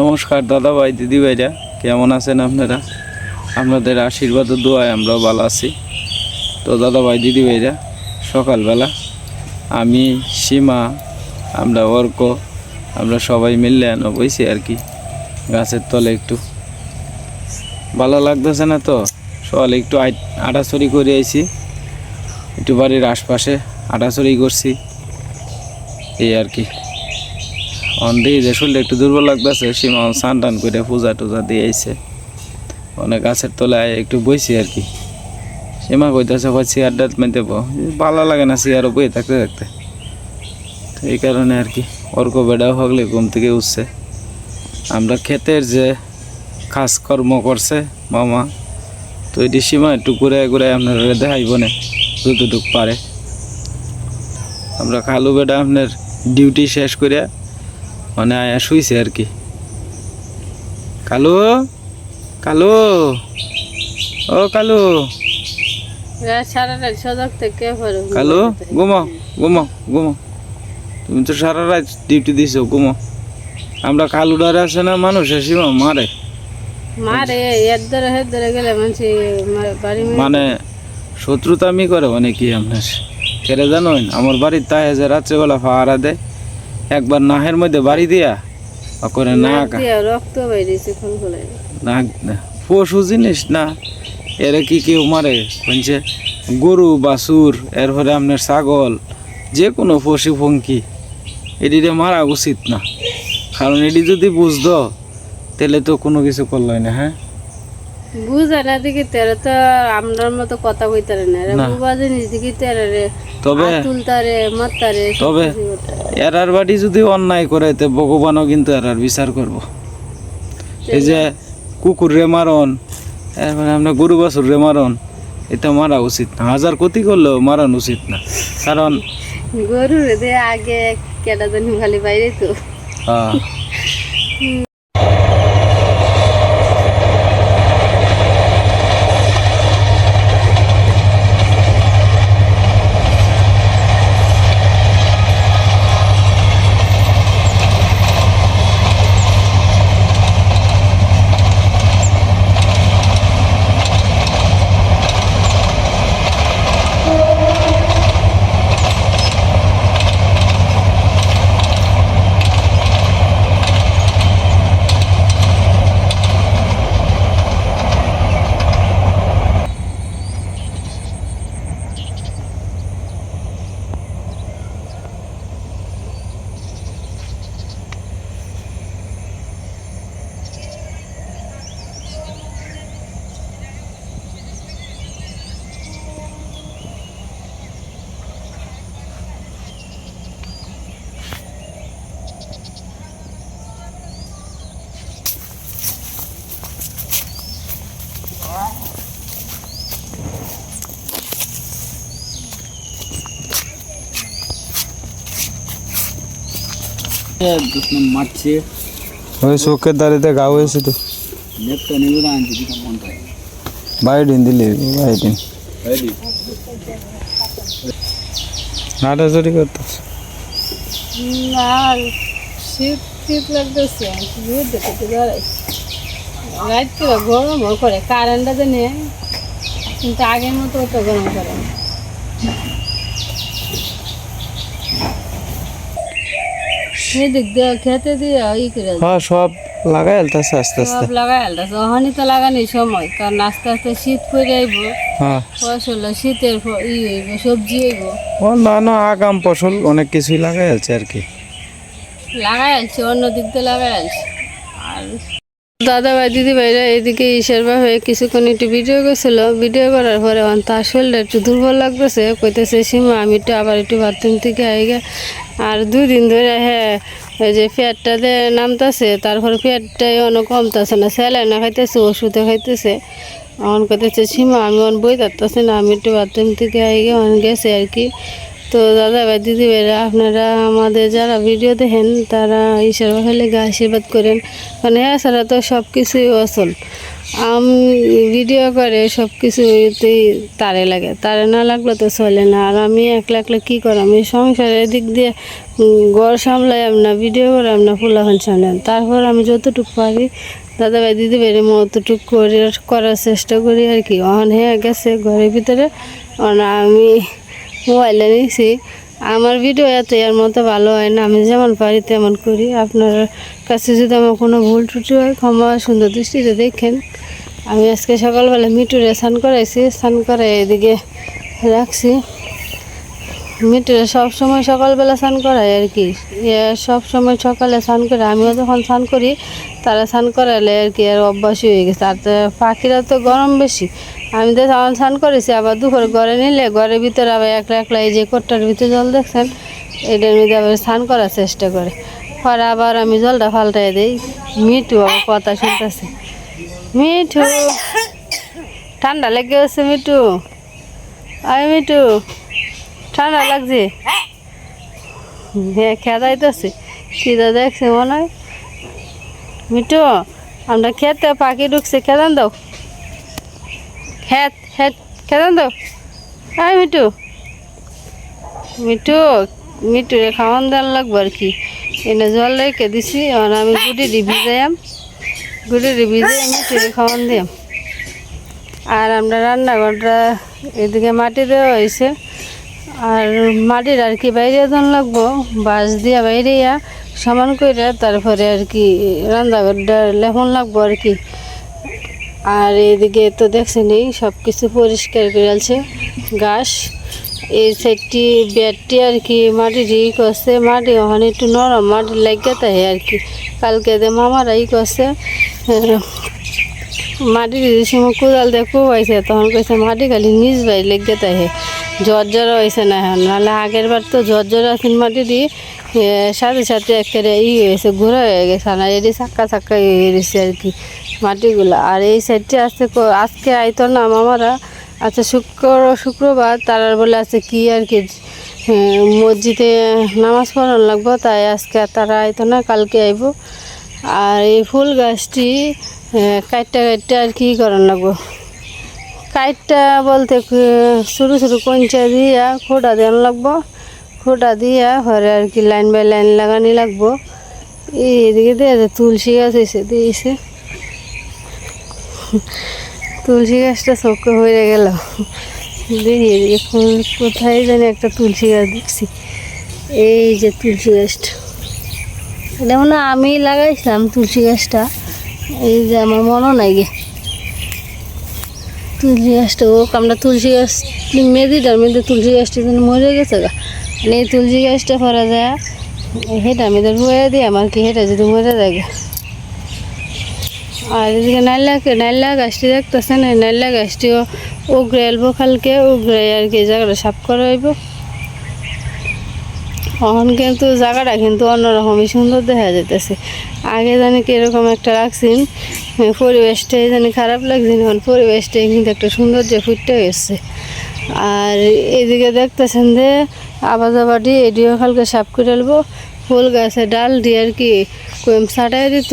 নমস্কার দাদা ভাই দিদি ভাইরা কেমন আছেন আপনারা? আপনাদের আশীর্বাদ ও দোয়ায় আমরাও ভালো আছি। তো দাদা ভাই দিদি ভাইরা সকালবেলা আমি, সীমা, আমরা অর্ক, আমরা সবাই মিললে এনে বইছি আর কি, গাছের তলে একটু। ভালো লাগতেছে না তো? সকালে একটু আটাচড়ি করে আইছি। একটু বাড়ির আশপাশে আটাচড়ি করছি। এই আর কি। অন্ধে যে শরীরটা একটু দুর্বল লাগতেছে সীমা স্নান টান করে পূজা টুজা দিয়ে আইছে। অনেক গাছের তলায় একটু বইছি আর কি। সীমা কইতেছে ভাই চেয়ার ডাত মেতে ভালো লাগে না চেয়ারও বই থাকতে থাকতে। এই কারণে আর কি অর্ক বেড়াও হগলে ঘুম থেকে উঠছে। আমরা ক্ষেতের যে কাজকর্ম করছে মামা, তো এটি সীমা একটু ঘুরে ঘুরে আপনারা দেখাইব না যতটুক পারে। আমরা কালু বেটা আপনার ডিউটি শেষ করে মানে আয়া শুইছে আর কি। কালু কালু ও কালু। সারা রাত সজাগ থেকে পরে কালু ঘুমাও ঘুমাও ঘুমাও তুমি তো সারা রাত ডিউটি দিছো ঘুমাও আমরা কালু ডারে আছে না মানুষ সীমা মারে। মারে এর ধরে হের ধরে গেলে মানুষ বাড়ি মেয়ে- মানে শত্রুতামি করে অনেকই আপনার? কেড়ে জানোই আমার বাড়ির তাই যে রাত্রেবেলা ফাহারা দেয়। একবার নাহের মধ্যে বাড়ি দিয়া করে না নাক রক্ত বাইরেছে নাক পশু জিনিস না। এরা কি কেউ মারে? বলছে গরু বাছুর এরপরে আপনার ছাগল যে কোনো পশু পঙ্কি এটিতে মারা উচিত না। কারণ এটি যদি বুঝতো তাহলে তো কোনো কিছু করলই না হ্যাঁ? বুঝা না দেখি তেরে তো আমরার মতো কথা কইতারে না। না। বুবা জিনিস দেখি তেরে রে তবে তুলতারে তবে এরার বাড়ি যদি অন্যায় করে তে ভগবানও কিন্তু এরার বিচার করব। এই যে কুকুর রে মারণ এরপরে আমরা গরু বাছুর রে মারণ এটা মারা উচিত না। হাজার ক্ষতি করলেও মারান উচিত না। কারণ গরু রে আগে কেটা জানি খালি বাইরে তো। আহ, মারছে ওই চোখের দাঁড়িতে গা হয়েছে তো লেপটা নিবে না আনছি দিকে মন করে বাইরে দিন দিলে? বাইরে দিন নাটাচুরি করতেছে। না, শীত শীত লাগতেছে দুধ দেখতে দাঁড়াই রাত করে গরম করে কারেন্টটা জানে কিন্তু আগের মতো অত গরম করে না। সেদিক দিয়ে খেতে দিয়ে ই করে হ্যাঁ সব লাগাই আলতাছে আস্তে আস্তে। সব লাগাই আলতাছে। ওখানে তো লাগানি সময় কারণ আস্তে আস্তে শীত পড়ে আইব। হ্যাঁ। ফসল শীতের ই হইব সবজি হইব। ও না না আগাম ফসল অনেক কিছুই লাগাই আছে আর কি। লাগাই আলছে অন্য দিক দিয়ে লাগাই আলছে। আর দাদা ভাই, দিদি ভাইরা এদিকে ঈশার বা হয়ে কিছুক্ষণ একটু ভিডিও করছিল। ভিডিও করার পরে তার শরীরটা একটু দুর্বল লাগতেছে। কইতেছে, সীমা, আমি একটু আবার একটু বাথরুম থেকে আইগে। আর দুই দিন ধরে হ্যাঁ ওই যে পেটটা দিয়ে নামতেছে, তারপরে পেটটাই অনেক কমতেছে না। স্যালাইন খাইতেছে ওষুধে খাইতেছে। এখন কইতেছে, সীমা, আমি অন বই থাকতেছে না, আমি একটু বাথরুম থেকে আইগে। অন গেছে আর কি। তো দাদা ভাই দিদি ভাইরা, আপনারা আমাদের যারা ভিডিও দেখেন, তারা ঈশ্বর হলে আশীর্বাদ করেন। কারণ এছাড়া তো সব কিছুই অচল। আম ভিডিও করে সব কিছুতেই তারে লাগে। তারে না লাগলে তো চলে না। আর আমি একলা একলা কী করাম এই সংসারের দিক দিয়ে ঘর সামলাইম না, ভিডিও করাম না, ফুলাফান সামলাম তারপর আমি যতটুকু পারি, দাদা ভাই দিদি ভাইরে মতটুকু করে করার চেষ্টা করি আর কি। অন হয়ে গেছে ঘরের ভিতরে। আমি মোবাইলে নিয়েছি আমার ভিডিও এত এর মতো ভালো হয় না, আমি যেমন পারি তেমন করি। আপনার কাছে যদি আমার কোনো ভুল ত্রুটি হয়, ক্ষমা সুন্দর দৃষ্টিতে দেখেন। আমি আজকে সকালবেলা মিটুরে স্নান করাইছি, স্নান করাই এদিকে রাখছি। মিটুরে সময় সকালবেলা স্নান করাই আর কি। সব সময় সকালে স্নান করে, আমিও যখন স্নান করি, তারা স্নান করালে আর কি আর অভ্যাসই হয়ে গেছে। আর পাখিরা তো গরম বেশি। আমি তো তখন স্নান করেছি, আবার দুপুর ঘরে নিলে ঘরের ভিতরে আবার একলা একলা এই যে কোটটার ভিতরে জল দেখছেন, এটার মধ্যে আবার স্নান করার চেষ্টা করে। পরে আবার আমি জলটা পাল্টাই দিই, মিঠু আবার কথা শুনতেছে। মিঠু, ঠান্ডা লেগে গেছে মিঠু। আয় মিঠু, ঠান্ডা লাগছে? হ্যাঁ খেদাইতেছে খিদা দেখছে মনে হয়। মিঠু, আমরা খেতে পাখি ঢুকছে খেদান দাও খেত খেত খেদান দাও আয় মিঠু। মিঠু মিঠু খাওয়ান দেওয়ার লাগবো আর কি। এনে জল রেখে দিছি, আর আমি গুটি ডি ভিজাইম গুটি ডি ভিজাই মিঠু খাওয়ান দিয়াম। আর আমরা রান্নাঘরটা এদিকে মাটি দেওয়া হয়েছে। আর মাটির আর কি বাইরে দান লাগবো, বাঁশ দিয়া বাইরে সমান করে তারপরে আর কি রান্নাঘরটা লেখন লাগবো আর কি। আর এদিকে তো দেখছেনি সব কিছু পরিষ্কার করে আছে ঘাস। এই সাইডটি বেডটি আর কি মাটি ই করছে, মাটি ওখানে একটু নরম মাটি লাগিয়ে তাই আর কি। কালকে দে মামারা ই করছে মাটি সময় কোদাল দিয়ে কোবাইছে, তখন কইছে মাটি খালি নিজ বাই লেগে তাই জ্বর হয়েছে না এখন, নাহলে আগের বার তো জ্বর জ্বর আসেন মাটি দিয়ে সাথে সাথে একেবারে ই হয়েছে ঘোরা হয়ে গেছে না এটি চাক্কা চাক্কা হয়ে গেছে আর কি। মাটিগুলো। আর এই সাইডটি ক- আজকে আইতো না মামারা। আচ্ছা শুক্র শুক্রবার তারার বলে আছে কি আর কি হ্যাঁ, মসজিদে নামাজ পড়ানো লাগবো তাই আজকে তারা আইতো না কালকে আইব। আর এই ফুল গাছটি আহ, কাটটা কাটটা আর কি করান লাগবো। কাইটটা বলতে ছোটো ছোটো কঞ্চা দিয়া খোটা দেওয়ান লাগবো। খোটা দিয়া ঘরে আর কি লাইন বাই লাইন লাগানি লাগবো। এদিকে দিয়ে তুলসী গাছ হয়েছে দিয়েছে। তুলসী গাছটা চোখে হয়ে গেল। দেখি এদিকে ফুল কোথায় জানি একটা তুলসী গাছ দেখছি। এই যে তুলসী গাছটা। এটা মনে আমি লাগাইছিলাম তুলসী গাছটা। এই যে আমার মনও নাই গে। তুলসী গাছটা, ও আমরা তুলসী গাছ মেদিটার মধ্যে তুলসী গাছটা যেন মরে গেছে গা। মানে এই তুলসী গাছটা করা যায় হেঁটে আমি মেয়েদে রুয়ে দিই আমার কি হেঁটে যদি মরে যায়। আর এদিকে নাইলা নাইলা গাছটি দেখতেছেন, এই নাইলা গাছটিও উগড়ে এলবো কালকে উগড়ে আর কি জায়গাটা সাফ করা হইব। এখন কিন্তু জায়গাটা কিন্তু অন্যরকমই সুন্দর দেখা যেতেছে আগে জানি কীরকম একটা রাখছেন পরিবেশটাই জানি খারাপ লাগছে এখন পরিবেশটাই কিন্তু একটা সৌন্দর্য ফুটতে গেছে। আর এদিকে দেখতেছেন যে আবাজাবাটি এডিও কালকে সাফ করে ফেলব ফুল গাছে ডাল দিয়ে আর কি কয়েম ছাটাই দিত।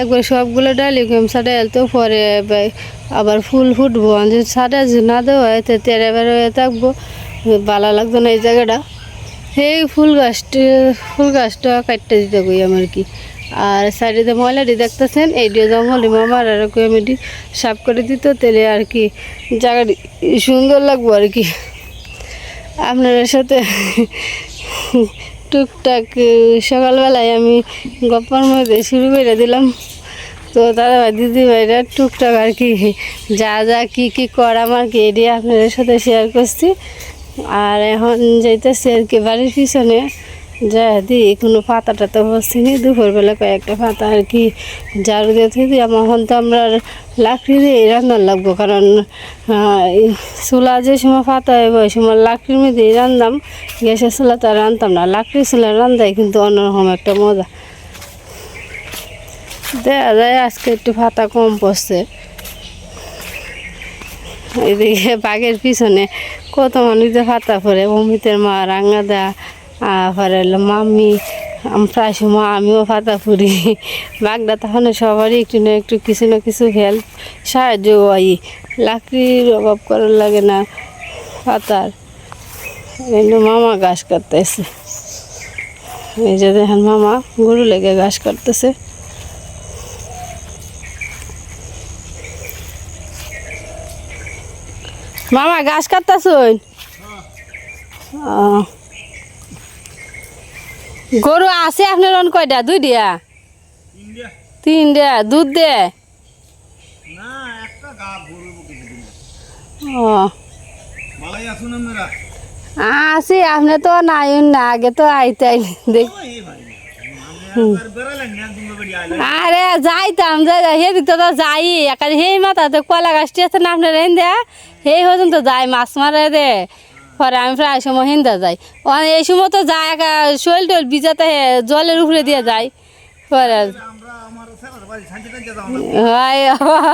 একবার সবগুলো ডালি কয়েম ছাটাই তো পরে আবার ফুল ফুটবো। যদি যদি না দেওয়া হয়, তো তেরে বেড়ে হয়ে থাকব। ভালো লাগতো না এই জায়গাটা। সেই ফুল গাছটি, ফুল গাছটা কাটতে দিতে কই আমার কি? আর সাইডে ময়লাটি দেখতেছেন, এই দিয়ে জঙ্গল মামার আর কমিটি সাফ করে দিত তাহলে আর কি জায়গাটি সুন্দর লাগবো আর কি। আপনার সাথে টুকটাক সকালবেলায় আমি গপ্পার মধ্যে শুরু করে দিলাম। তো দাদা ভাই দিদি ভাইরা টুকটাক আর কি, যা যা কি কি করাম আর কি এটি আপনাদের সাথে শেয়ার করছি। আর এখন যাইতেছি আর কি বাড়ির পিছনে। যা দি কোনো পাতা টাতা বসছিনি দুপুরবেলা কয়েকটা পাতা আর কি ঝাড়ু দিয়ে থেকে আমার এখন তো আমরা লাকড়ি দিয়ে রান্নার লাগবো, কারণ চুলা যে সময় পাতা হইব, ওই সময় লাকড়ির মধ্যে রান্দাম। গ্যাসের চুলা তো আর রান্তাম না। লাকড়ির চুলা রান্দাই কিন্তু অন্যরকম একটা মজা। দেখা যায়, আজকে একটু পাতা কম পড়ছে। এদিকে বাঘের পিছনে কত মানুষ যে ফাতা পরে অমিতের মা রাঙ্গাদা পরে হলো মাম্মি প্রায় সময় আমিও পাতা ফুরি বাগদা তখন সবারই একটু না একটু কিছু না কিছু হেল্প সাহায্য হয় লাকড়ির অভাব করার লাগে না পাতার। কিন্তু মামা ঘাস কাটতেছে। এই যে দেখেন মামা গরু লেগে ঘাস কাটতেছে। মামা ঘাস কাটতেছুন? গরু আছে আপনার অন কয়টা? দুই দিয়া? তিন দিয়া। দুধ দে। ও। আছি আপনি তো নাই না আগে তো আইতাই দেখ। আরে যাইতাম যাই সেদিক তো তো যাই। একার সেই মাথাতে কলা গাছটি আছে না আপনার হেন দেয়া? সেই পর্যন্ত যাই মাছ মারে দে। পরে আমি প্রায় সময় হিন্দা যাই। ও এই সময় তো যাই একা শৈল টোল বিজাতে জলের উপরে দিয়ে যাই। পরে হয়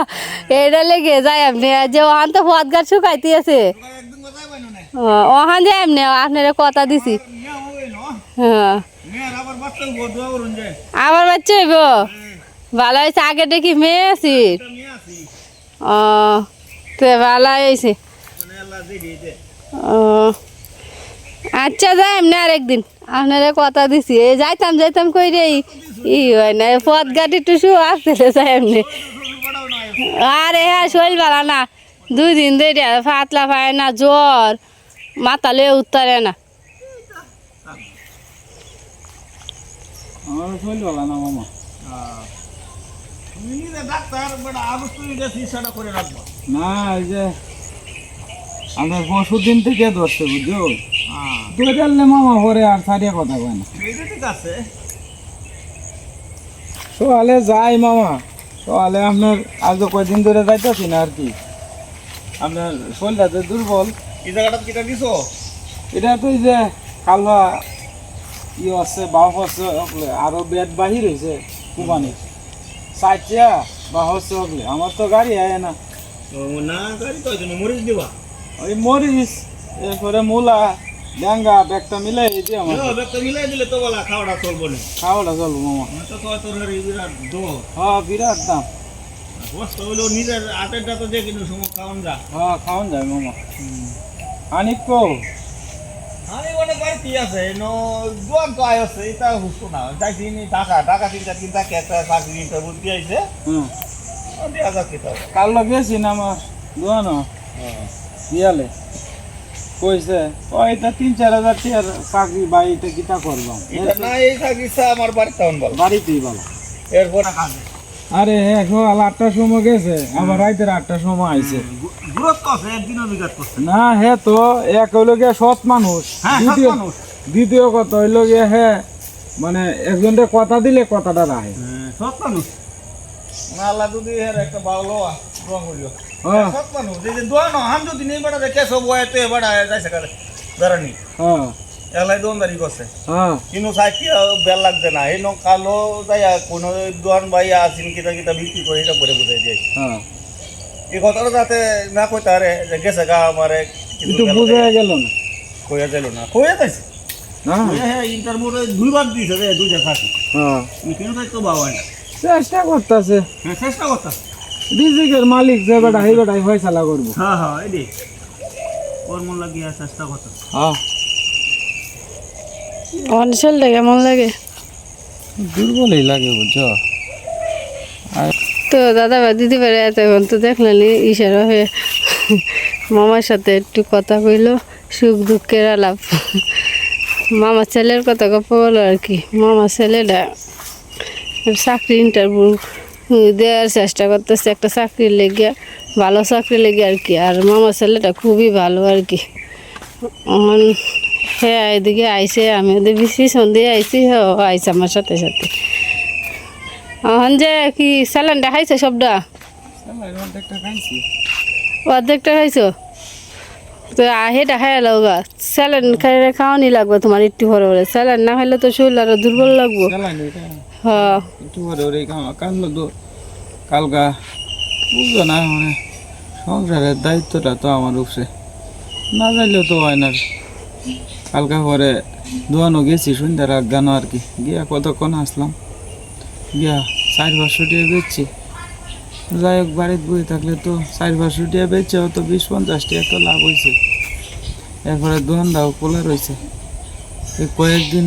এইটা লেগে যাই আপনি যে ওখান তো পথ গাছ শুকাইতে আছে। না ওখান যে এমনি আপনার কথা দিছি। হ্যাঁ। আবার বাচ্চা হইব? ভালো হয়েছে আগে দেখি মেয়ে আছি। ও তো ভালো হয়েছে। আচ্ছা যাই এমনি আরেকদিন। আপনারা কথা দিছি। এই যাইতাম যাইতাম কই রে ই- হয় না পথ গাড়ি টুসু আসতে যাই এমনি আরে হ্যাঁ শরীর ভালো না দুই দিন ধরে পাতলা পায় না জ্বর মাথা লয়ে উত্তরে না। না এই যে আমরা পরশু দিন থেকে ধরছে বুঝছ? হ্যাঁ। দুই ডাললে মামা পরে আর সারিয়া কথা কয় না। ঠিক আছে। সকালে যাই মামা সকালে আপনার আজ তো কয়দিন ধরে যাইতেছি না আর কি। আপনার শরীরটাতে দুর্বল। এই জায়গাটা কিটা দিছো? এটা তো যে কালবা ই আছে বাপ আছে আরও বেড বাহির হয়েছে কুমানি। চারটিয়া বা হচ্ছে আমার তো গাড়ি আয় না। না গাড়ি তো মরিচ দিবা। ওই মরিচ এরপরে মূলা ড্যাঙ্গা ব্যাগটা মিলাই এই যে আমার ব্যাগটা মিলাই দিলে তো বলা খাওয়াটা চলবো না। খাওয়াটা চলবো মামা। তো তোর বিরাট দো হ্যাঁ বিরাট দাম। কষ্ট হইল নিজের হাতেরটা তো যে কিন্তু সময় খাওয়ান যা। হ্যাঁ খাওয়ান যায় মামা। আনিক কো আমি মানে বাড়িতে আছে? নো দোয়ান তো আয় আছে এটা না। যাইছি নি টাকা টাকা তিনটা তিনটা একটা চাকরি দিয়ে আইছে। হুম। যাক কিতা কাল গেছি না আমার দোয়ানো। কইছে ও এটা তিন চার হাজার টিয়ার চাকরি বা এটা কিতা না এই আমার বাড়িতে বাড়িতেই ভালো এরপর কাজে আরে হ্যাঁ সকাল আটটার সময় গেছে আবার রাইতের আটটার সময় আইছে। না হে তো এক হইল গিয়া সৎ মানুষ। হ্যাঁ দ্বিতীয় মানুষ। দ্বিতীয় কথা হইল গিয়া হ্যাঁ মানে একজনকে কথা দিলে কথাটা রায়। সব মানুষ। আল্লাহ যদি এর একটা ভালো রং করিও। হ্যাঁ। যদি নেই বাড়া রেখে সব বয়াতে বাড়া যাইছে কালে। দাঁড়ানি হ্যাঁ। এলাই দোয়ানদারি করছে। হ্যাঁ। কিন্তু সাইকি বেল লাগছে না। এই কালো যাই কোনো দোয়ান ভাই আসিন কিতা কিতা বিক্রি করে এটা করে বুঝাই দিয়ে এই কথাটা যাতে না কই তারে যে গেছে গা আমারে কিন্তু বুঝা গেল না। কইয়া যাইল না। কইয়া যাইছে? ইন্টারভিউতে দুইবার দিয়েছে রে দুইটা হ্যাঁ। কিন্তু তো বাবা না। চেষ্টা করতেছে। চেষ্টা করতা রিজিকের মালিক যে বেটা সেই বেটাই ফয়সালা করব। হ্যাঁ হ্যাঁ এডি ওর মন লাগিয়া চেষ্টা করতা হ্যাঁ। অঞ্চলটা কেমন লাগে? দুর্বলই লাগে বুঝছ? তো দাদা বা দিদি বাড়ি এখন তো দেখলেন ইশারা হয়ে মামার সাথে একটু কথা কইলো সুখ দুঃখের আলাপ। মামার ছেলের কথা গল্প বলো আর কি। মামার ছেলেটা চাকরি ইন্টারভিউ দেওয়ার চেষ্টা করতেছে একটা চাকরির লেগে, ভালো চাকরি লেগে আর কি। আর মামার ছেলেটা খুবই ভালো আর কি। হ্যাঁ এদিকে আইসে আমি ওদের বেশি সন্ধ্যে আইসি আইসে আমার সাথে সাথে। এখন যে কি স্যালানটা খাইছো সবটা? অর্ধেকটা খাইছো? তো সেটা খাই লগা স্যালান খাইলে খাওয়ানি লাগবে তোমার একটু ভরে ভরে। স্যালান না খাইলে তো শরীর আরও দুর্বল লাগবো। একটু করে ওরে কানলো তো কালকা বুঝলো না মানে সংসারের দায়িত্বটা তো আমার উপরে। না যাইলেও তো হয় না কালকে পরে দোয়ানো গেছি সন্ধ্যার আজ্ঞানো আর কি। গিয়া কতক্ষণ আসলাম? গিয়া চার পাঁচশো টাকা বেচছি। যাই হোক, বাড়িতে বই থাকলে তো চার পাঁচশো টাকা বেচছে তো বিশ পঞ্চাশ টাকা তো লাভ হয়েছে এরপরে দোকানটাও খোলা রয়েছে এই কয়েকদিন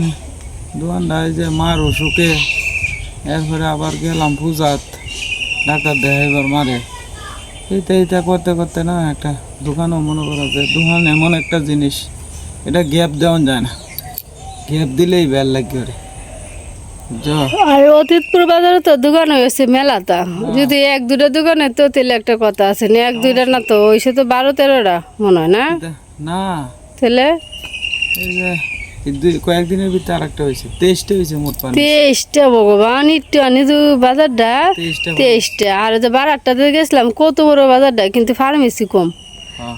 দোকানটা এই যে মার অসুখে এরপরে আবার গেলাম পূজাত। ডাক্তার দেখাইবার মারে। এইটা এইটা করতে করতে না একটা দোকানও মনে করা যায় দোকান এমন একটা জিনিস এটা গ্যাপ দেওয়া যায় না। গ্যাপ দিলেই বেল লাগে ওরে? আর অতীতপুর বাজারে তো দোকান হয়েছে মেলাটা যদি এক দুটা দোকানে তো তাহলে একটা কথা আছে। না এক দুইটা না তো ওইসে তো বারো তেরোটা মনে হয় না? না। তাহলে? এই যে এই দুই কয়েকদিনের ভিতরে আর একটা হয়েছে। তেইশটা হয়েছে মোট পানি তেইশটা ভগবান একটু আনি তো বাজারটা। তেইশটা আর যে বারারটাতে গেছিলাম কত বড় বাজারটা কিন্তু ফার্মেসি কম। হ্যাঁ।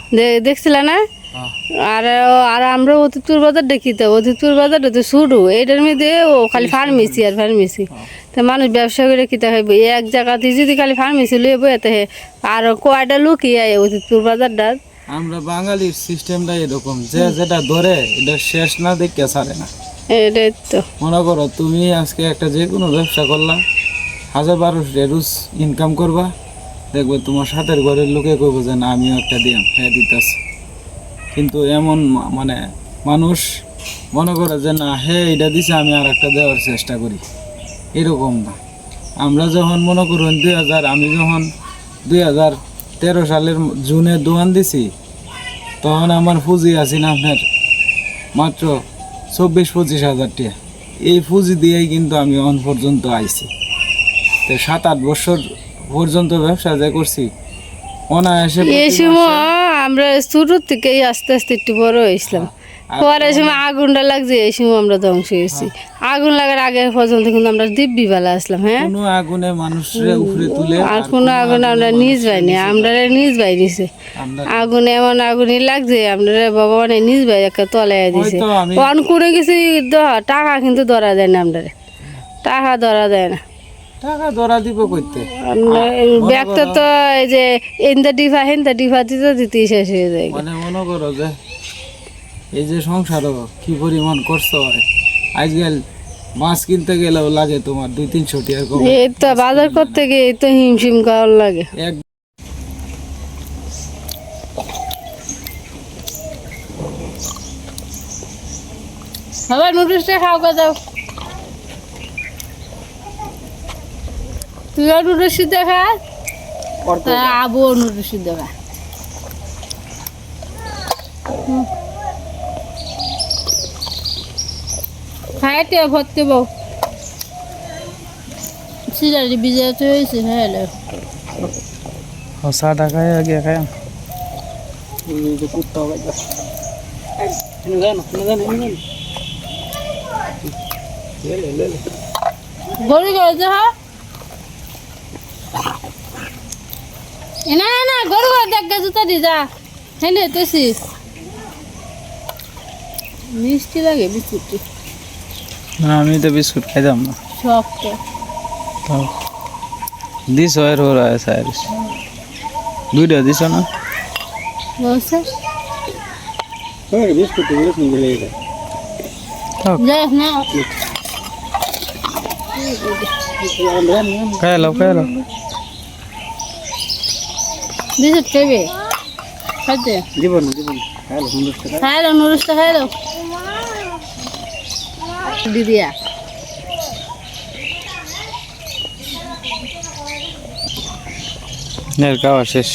দেখছিল না? হ্যাঁ। আর আর আমরা অতীতপুর বাজার দেখিতে অতীতপুর বাজারটা তো শুরু। এটার মধ্যে ও খালি ফার্মেসি আর ফার্মেসি তা মানুষ ব্যবসা করে কিতা খাইব এক জায়গাতে যদি খালি ফার্মেসি লয়ে বইতে আর কয়টা লোকই আয় অতীতপুর বাজারটা? আমরা বাঙালির সিস্টেমটা এরকম। যে যেটা ধরে এটা শেষ না দেখে ছাড়ে না। এটাই তো। মনে করো তুমি আজকে একটা যে কোনো ব্যবসা করলা হাজার বারোশো রুজ ইনকাম করবা দেখবে তোমার সাথের ঘরের লোকে কইব যে না আমিও একটা দিয়াম হ্যাঁ দিতাছি। কিন্তু এমন মানে মানুষ মনে করে যে না হ্যাঁ এটা দিছে আমি আর একটা দেওয়ার চেষ্টা করি। এরকম না। আমরা যখন মনে করুন দুই হাজার আমি যখন দুই হাজার তেরো সালের জুনে দোয়ান দিছি তখন আমার পুঁজি আছি না আপনার? মাত্র চব্বিশ পঁচিশ হাজার টাকা। এই পুঁজি দিয়েই কিন্তু আমি অন পর্যন্ত আইছি। তো সাত আট বছর পর্যন্ত ব্যবসা যে করছি অনায়াসে এই সময় আমরা ছোট থেকেই আস্তে আস্তে একটু বড় হয়েছিলাম। পরে সময় আগুনটা লাগছে এই সময় আমরা ধ্বংস হয়েছি। আগুন লাগার আগে পর্যন্ত কিন্তু আমরা দিব্যি বেলা আসলাম হ্যাঁ? কোনো আগুনে মানুষের উপরে তুলে আর কোনো আগুন আমরা নিজ পাইনি আমরা নিজ নিছে আমরা আগুন এমন আগুনই লাগছে আপনারা বাবা মানে নিজ ভাই একটা তলায় দিছে। অন কোনো কিছু টাকা কিন্তু ধরা দেয় না আমরা টাকা ধরা দেয় না। টাকা ধরা দিব করতে ব্যাগটা তো এই যে এনটা ডিফা হেনটা ডিফা দিতে দিতেই শেষ হয়ে যায়। মানে মনে করো যে এই যে সংসারও কি পরিমাণ কষ্ট হয় আজকাল মাছ কিনতে গেলেও লাগে তোমার দুই তিনশো টাকা কম। এই তো বাজার করতে গিয়ে এই তো হিমশিম খাওয়ার লাগে। এক আবার নুডলসটা খাও গা যাও। তুই নুডলস সিদ্ধ খা। হ্যাঁ, আবু নুডলস সিদ্ধ খা। হুম। খাইতে ভর্তি বউ সিরারি বিজয় তো হয়েছে হ্যাঁ। সাদা খায় আগে খায়। গরু গরু যা না না গরু গরু দেখ জুতা দি যা। হ্যাঁ নে মিষ্টি লাগে বিস্কুটটি না আমি তো বিস্কুট খাইতাম না। শক্ত। দিস এর হো রা স্যার। দুইটা দিছ না? বিস্কুট খাই লাও খাই বিস্কুট খাইবে খাইতে দিব না দিব না হ্যালো সুন্দর খাই দাও নুরুসটা খাই দাও দিদিয়া এর খাওয়া শেষ।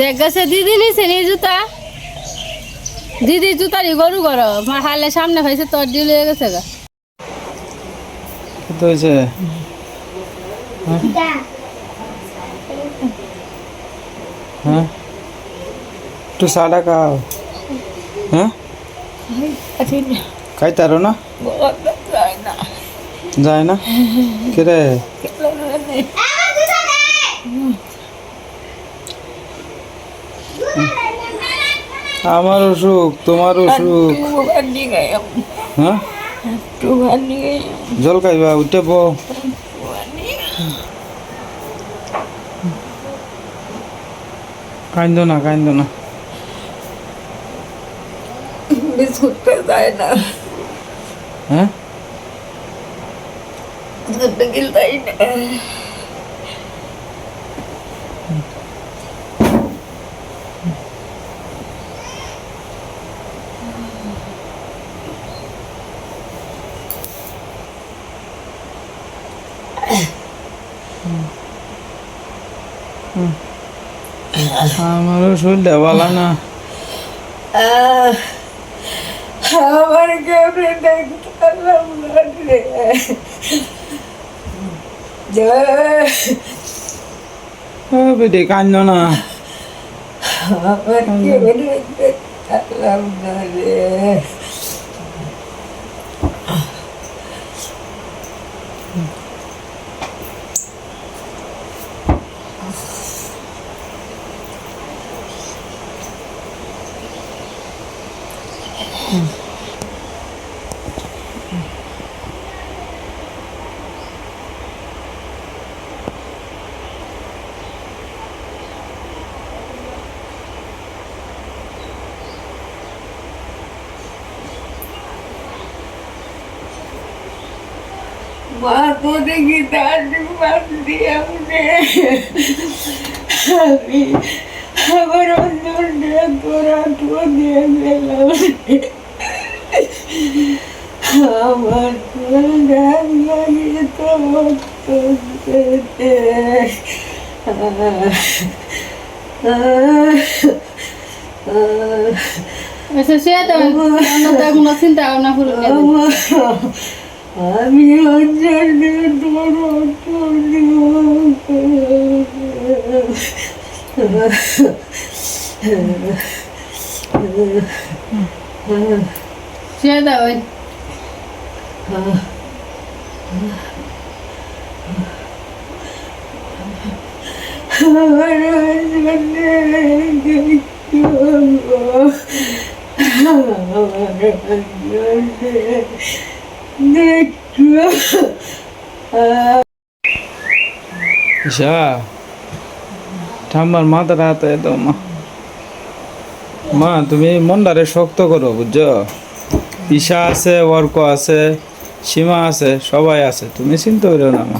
দেখ গেছে দিদি নিছে নি জুতা। দিদি জুতারি গরু গর হালে সামনে হয়েছে তোর ডিল হয়ে গেছে গা। তো হয়েছে? হ্যাঁ? একটু খাও। হ্যাঁ খাইতারো না যায় না কিরে আমার অসুখ তোমার অসুখ জল খাইবা উঠে বো কান্দ না কান্দ না যায় না। হ্যাঁ? দুধটা গিলতাই না। আমারও শরীরটা ভালো না। আহ, আমার কেমনে দেখতে পারলাম না রে জয় বেটে কান্দ না আমার কেমনে দেখতে পারলাম না রে মা তো দেখি তার বান্ধি আমি আমি আমার অন্তরটা তোরা তো দিয়ে গেলাম আমার তো গান লাগে তো আচ্ছা চিন্তা ভাবনা করুন আমি অঞ্জলি তোর অন্তর সে দাও ওই আমার অঞ্জলি দেখো ঈশা ঠাম্মার মাথা হাতে তো মা। মা, তুমি মনটারে শক্ত করো, বুঝছ? ঈশা আছে, অর্ক আছে, সীমা আছে, সবাই আছে। তুমি চিন্তা করো না, মা।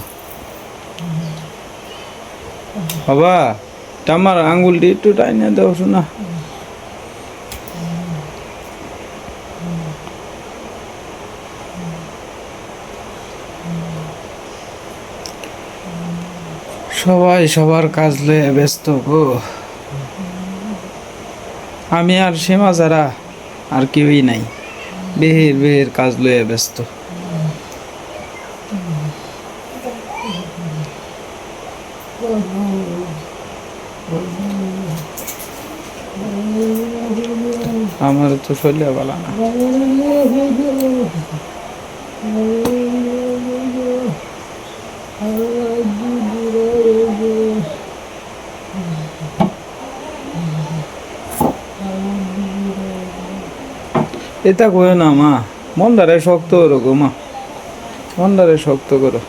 বাবা টামার আঙ্গুলটি একটু টাইনে দাও, শোনা। সবাই সবার কাজ লয়ে ব্যস্ত, গো। আমি আর সীমা যারা আর কেউই নাই। বেহের বেহের কাজ লয়ে ব্যস্ত। আমার তো শরীরে ভালো না। এটা কয়ে না মা মন্দারে শক্ত গো মা মন্দারে শক্ত করো।